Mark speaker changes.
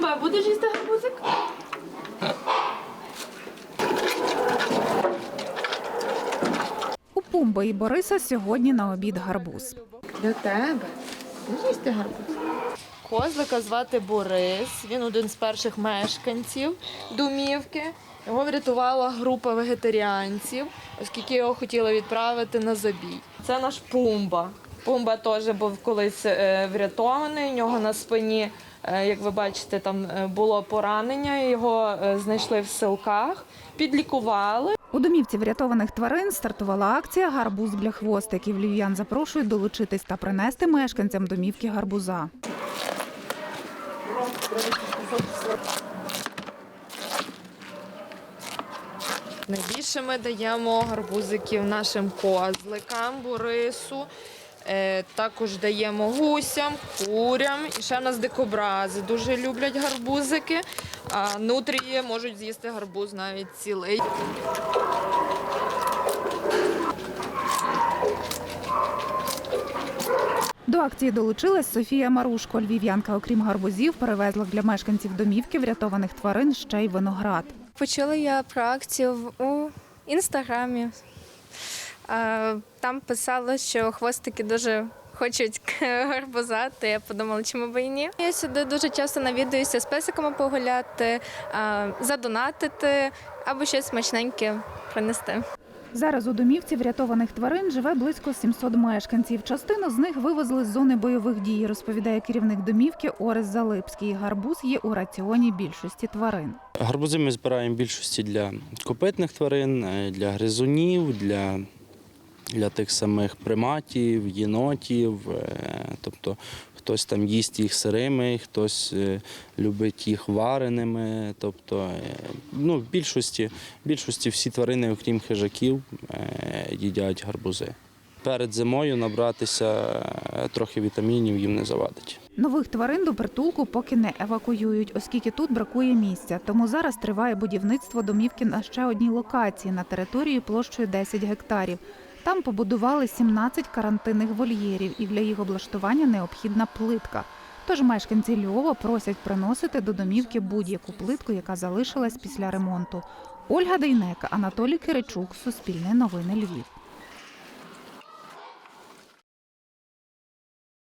Speaker 1: Пумба, будеш їсти гарбузик?
Speaker 2: У Пумби і Бориса сьогодні на обід гарбуз.
Speaker 1: Для тебе. Будеш їсти гарбуз? Козлика звати Борис. Він один з перших мешканців домівки. Його врятувала група вегетаріанців, оскільки його хотіли відправити на забій. Це наш Пумба. Пумба теж був колись е, врятований. У нього на спині, е, як ви бачите, там е, було поранення. Його знайшли в силках, підлікували.
Speaker 2: У домівці врятованих тварин стартувала акція Гарбуз для хвостиків. Львів'ян запрошують долучитись та принести мешканцям домівки гарбуза.
Speaker 1: Найбільше ми даємо гарбузиків нашим козликам, Борису. Е, також даємо гусям, курям. І ще в нас дикобрази дуже люблять гарбузики. А нутрії можуть з'їсти гарбуз навіть цілий.
Speaker 2: До акції долучилась Софія Марушко. Львів'янка, окрім гарбузів, перевезла для мешканців домівки врятованих тварин ще й виноград.
Speaker 3: Почула я про акцію в- у інстаграмі. Там писали, що хвостики дуже хочуть гарбуза, то я подумала, чому б і ні. Я сюди дуже часто навідуюся з песиками погуляти, задонатити або щось смачненьке принести.
Speaker 2: Зараз у домівці врятованих тварин живе близько 700 мешканців. Частину з них вивезли з зони бойових дій, розповідає керівник домівки Орес Залипський. Гарбуз є у раціоні більшості тварин.
Speaker 4: Гарбузи ми збираємо більшості для копитних тварин, е, для гризунів, для, для тих самих приматів, єнотів. е, Тобто хтось там їсть їх сирими, хтось е, любить їх вареними. Тобто, е, ну, в більшості, більшості всі тварини, окрім хижаків, їдять гарбузи. Перед зимою набратися трохи вітамінів їм не завадить.
Speaker 2: Нових тварин до притулку поки не евакуюють, оскільки тут бракує місця. Тому зараз триває будівництво домівки на ще одній локації на території площею 10 гектарів. Там побудували 17 карантинних вольєрів, і для їх облаштування необхідна плитка. Тож мешканці Львова просять приносити до домівки будь-яку плитку, яка залишилась після ремонту. Ольга Дейнека, Анатолій Киричук, Суспільне новини Львів.